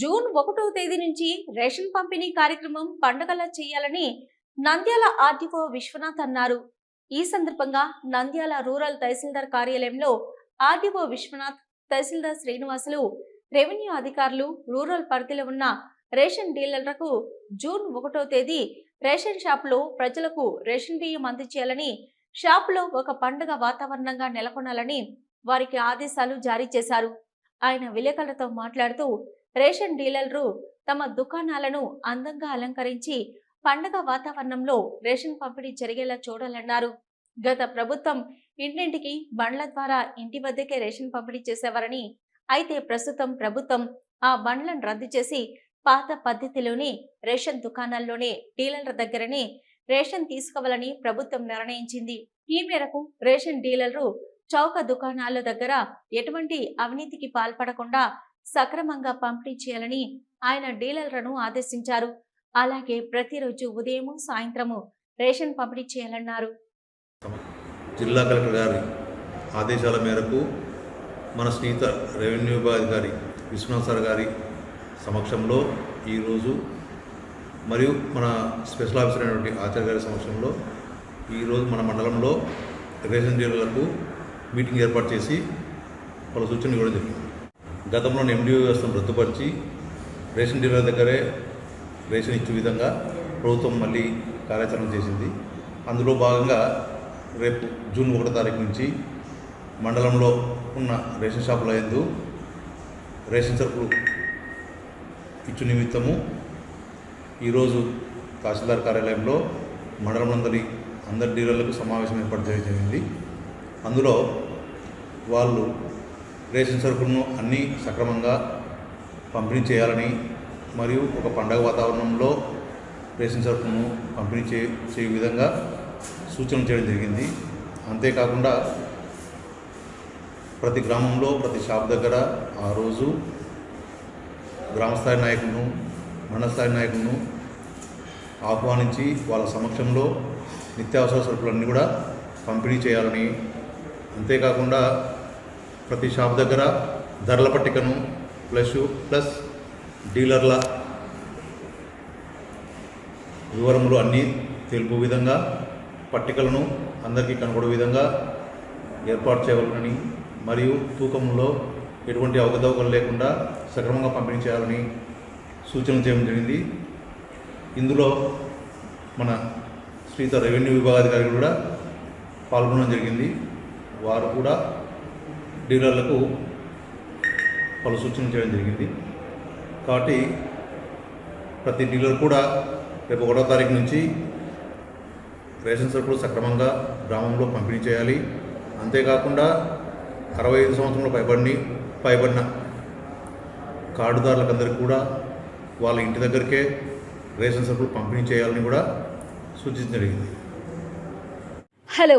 June ఒకటో తేదీ నుంచి రేషన్ పంపిణీ కార్యక్రమం పండగలా చేయాలని నంద్యాల ఆర్టీఓ విశ్వనాథ్ అన్నారు. ఈ సందర్భంగా నంద్యాల రూరల్ తహసీల్దార్ కార్యాలయంలో ఆర్టీఓ విశ్వనాథ్ తహసీల్దార్ శ్రీనివాసులు రెవెన్యూ అధికారులు రూరల్ పరిధిలో ఉన్న రేషన్ డీలర్లకు జూన్ ఒకటో తేదీ రేషన్ షాపులో ప్రజలకు రేషన్ బియ్యం అందించేయాలని షాపులో ఒక పండుగ వాతావరణంగా నెలకొనాలని వారికి ఆదేశాలు జారీ చేశారు. ఆయన విలేకరులతో మాట్లాడుతూ రేషన్ డీలర్లు తమ దుకాణాలను అందంగా అలంకరించి పండగ వాతావరణంలో రేషన్ పంపిణీ జరిగేలా చూడాలన్నారు. గత ప్రభుత్వం ఇంటింటికి బండ్ల ద్వారా ఇంటి వద్దకే రేషన్ పంపిణీ చేసేవారని అయితే ప్రస్తుతం ప్రభుత్వం ఆ బండ్లను రద్దు చేసి పాత పద్ధతిలోనే రేషన్ దుకాణాల్లోనే డీలర్ల దగ్గరనే రేషన్ తీసుకోవాలని ప్రభుత్వం నిర్ణయించింది. ఈ మేరకు రేషన్ డీలర్లు చౌక దుకాణాల దగ్గర ఎటువంటి అవినీతికి పాల్పడకుండా సక్రమంగా పంపిణీ చేయాలని ఆయన డీలర్లను ఆదేశించారు. అలాగే ప్రతిరోజు ఉదయం సాయంత్రము రేషన్ పంపిణీ చేయాలన్నారు. జిల్లా కలెక్టర్ గారి ఆదేశాల మేరకు మన స్నేహిత రెవెన్యూ అధికారి విశ్వనాథ్ సార్ గారి సమక్షంలో ఈరోజు మరియు మన స్పెషల్ ఆఫీసర్ అయినటువంటి ఆచార్య గారి సమక్షంలో ఈరోజు మన మండలంలో రేషన్ డీలర్లకు మీటింగ్ ఏర్పాటు చేసి వాళ్ళ సూచనలు ఇవ్వడం జరిగింది. గతంలో ఎండిఓ వ్యవస్థను రద్దుపరిచి రేషన్ డీలర్ దగ్గరే రేషన్ ఇచ్చే విధంగా ప్రభుత్వం మళ్ళీ కార్యాచరణ చేసింది. అందులో భాగంగా రేపు జూన్ ఒకటో తారీఖు నుంచి మండలంలో ఉన్న రేషన్ షాపుల ఎందు రేషన్ సరుకులు ఇచ్చు నిమిత్తము ఈరోజు తహసీల్దార్ కార్యాలయంలో మండలంలోని అందరి డీలర్లకు సమావేశం ఏర్పాటు చేయడం జరిగింది. అందులో వాళ్ళు రేషన్ సరుకులను అన్నీ సక్రమంగా పంపిణీ చేయాలని మరియు ఒక పండగ వాతావరణంలో రేషన్ సరుకులను పంపిణీ చే చేయే విధంగా సూచనలు చేయడం జరిగింది. అంతేకాకుండా ప్రతి గ్రామంలో ప్రతి షాప్ దగ్గర ఆ రోజు గ్రామస్థాయి నాయకులను మండలస్థాయి నాయకులను ఆహ్వానించి వాళ్ళ సమక్షంలో నిత్యావసర సరుకులన్నీ కూడా పంపిణీ చేయాలని అంతేకాకుండా ప్రతి షాప్ దగ్గర ధరల పట్టికను ప్లస్ ప్లస్ డీలర్ల వివరములు అన్నీ తెలుపు విధంగా పట్టికలను అందరికీ కనబడే విధంగా ఏర్పాటు చేయవాలని మరియు తూకంలో ఎటువంటి అవకతవకలు లేకుండా సక్రమంగా పంపిణీ చేయాలని సూచన చేయడం జరిగింది. ఇందులో మన శ్రీత రెవెన్యూ విభాగాధికారి కూడా పాల్గొనడం జరిగింది. వారు కూడా డీలర్లకు పలు సూచనలు చేయడం జరిగింది. కాబట్టి ప్రతి డీలర్ కూడా రేపు ఒకటో తారీఖు నుంచి రేషన్ సరుకులు సక్రమంగా గ్రామంలో పంపిణీ చేయాలి. అంతేకాకుండా అరవై ఐదు సంవత్సరంలో పైబడిని పైబడిన కార్డుదారులకందరికీ కూడా వాళ్ళ ఇంటి దగ్గరికే రేషన్ సరుకులు పంపిణీ చేయాలని కూడా సూచించడం జరిగింది. హలో